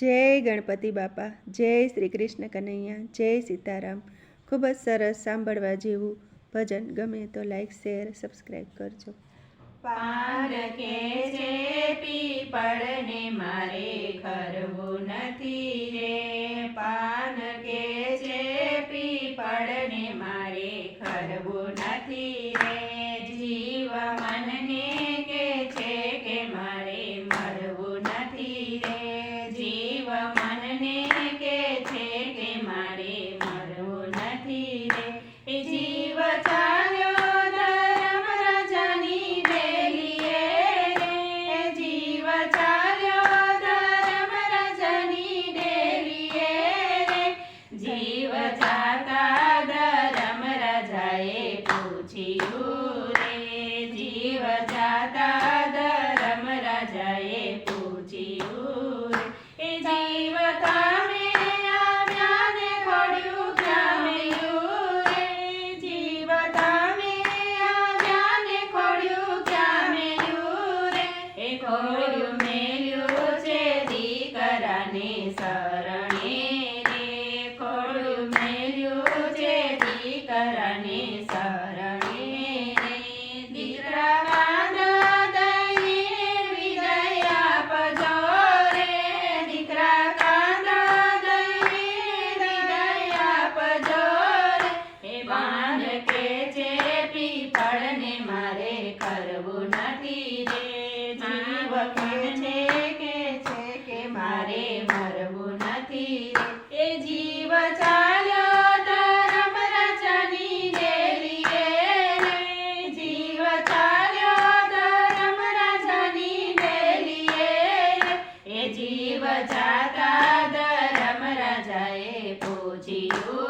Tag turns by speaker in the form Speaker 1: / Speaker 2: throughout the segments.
Speaker 1: જય ગણપતિ બાપા, જય શ્રી કૃષ્ણ કનૈયા, જય સીતારામ. ખૂબ જ સરસ સાંભળવા જેવું ભજન. ગમે તો લાઈક શેર સબસ્ક્રાઈબ કરજો.
Speaker 2: પાર કે છે પીપળને મારે ખરવું નથી. જોયું મેલ્યું છે દીકરાને સર. you.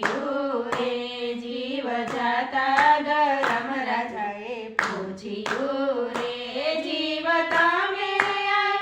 Speaker 2: પૂજ્યું રે જીવ જાતા ગરમ રાજાએ પૂજ્યું રે જીવ તમે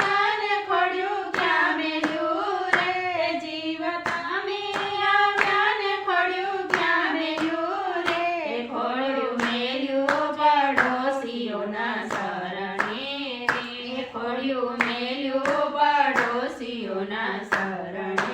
Speaker 2: મન ખોડ્યું, ક્યાં મેલ્યું રે જીવ તમે મન ખોડ્યું, ક્યાં મેલ્યું રે ખોડ્યું મેલ્યું પડોશીઓના શરણે રે ખોડ્યું મેલ્યું પડોશીઓના શરણે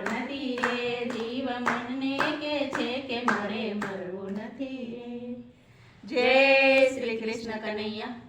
Speaker 2: નથી જીવ મનને કે છે કે મારે મરવું નથી જય શ્રી કૃષ્ણ કનૈયા.